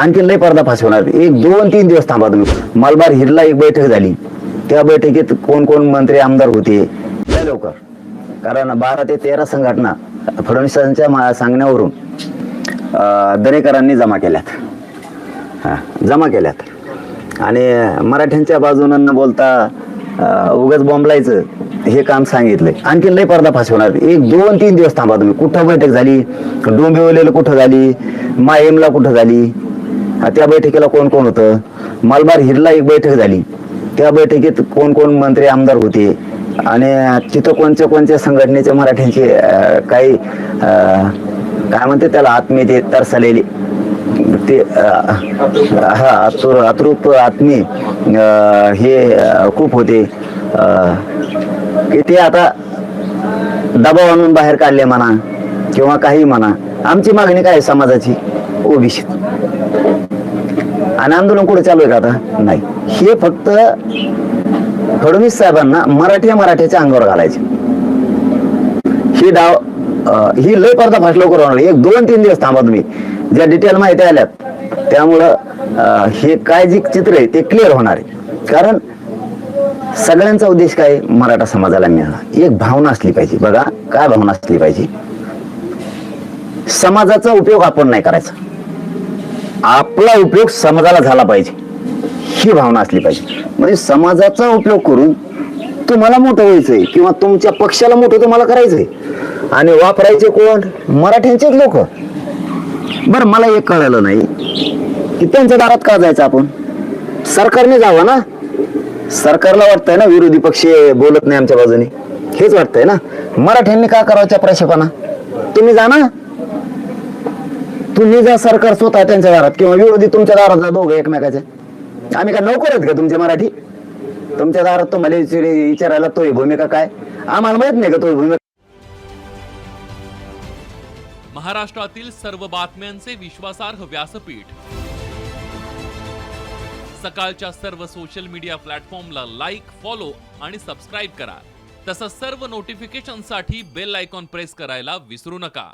आणखी लय पर्दाफाश होणार. एक दोन तीन दिवस थांबा तुम्ही. मलबार हिरला एक बैठक झाली. त्या बैठकीत कोण कोण मंत्री आमदार होते? लय लवकर. कारण बारा ते तेरा संघटना फडणवीसांच्या मा- सांगण्यावरून दरेकरांनी जमा केल्यात. हां जमा केल्यात. आणि मराठ्यांच्या बाजूनं न बोलता उगाच बॉम्बलायचं हे काम सांगितलंय. आणखी लय पर्दाफाश होणार. एक दोन तीन दिवस थांबा तुम्ही. कुठं बैठक झाली? डोंबिवलीला कुठं झाली? माएमला कुठं झाली? त्या बैठकीला कोण कोण होतं? मलबार हिरला एक बैठक झाली. त्या बैठकीत कोण कोण मंत्री आमदार होते? आणि तिथं कोणत्या कोणत्या संघटनेचे मराठ्यांचे काही काय म्हणते त्याला आत्मीयते तरसलेले? ते हा अतुर अतृप आत्मी हे खूप होते. की ते आता दबाव आणून बाहेर काढले म्हणा किंवा काही म्हणा. आमची मागणी काय आहे समाजाची? ओबीसी आणि आंदोलन कुठे चालू आहे का आता? नाही. हे फक्त फडणवीस साहेबांना मराठी मराठ्याच्या अंगावर घालायचे. ही डाव ही लय पर्दाफाश लवकर होणार एक दोन तीन दिवस थांबा तुम्ही. ज्या डिटेल माहिती आल्यात त्यामुळं हे काय जे चित्र आहे ते क्लिअर होणार आहे. कारण सगळ्यांचा उद्देश काय? मराठा समाजाला मिळणार एक भावना असली पाहिजे. बघा काय भावना असली पाहिजे? समाजाचा उपयोग आपण नाही करायचा. आपला उपयोग समाजाला झाला पाहिजे. ही भावना असली पाहिजे. म्हणजे समाजाचा उपयोग करून तुम्हाला मोठं व्हायचंय किंवा तुमच्या पक्षाला मोठं तुम्हाला करायचंय. आणि वापरायचे कोण? मराठ्यांचेच लोक. बरं मला एक कळलं नाही. की त्यांच्या दारात का जायचं आपण? सरकारने जावं ना? सरकारला वाटतंय ना विरोधी पक्ष बोलत नाही आमच्या बाजूने. हेच वाटतंय ना? मराठ्यांनी का करावं चपराशीपणा तुम्ही जा ना तुम्ही जा सरकार स्वतः त्यांच्या दारात किंवा विरोधी तुमच्या दारात जा दोघं एकमेकाचे आम्ही काय नोकर आहेत का तुमचे मराठी? तुमच्या दारात तुम्हाला विचारायला तो भूमिका काय? आम्हाला माहीत नाही का तो भूमिका? महाराष्ट्रातील सर्व बातम्यांचे विश्वासार्ह व्यासपीठ. सकाळच्या सर्व सोशल मीडिया प्लॅटफॉर्मला लाईक फॉलो आणि सबस्क्राईब करा. तसंच सर्व नोटिफिकेशनसाठी बेल आयकॉन प्रेस करायला विसरू नका.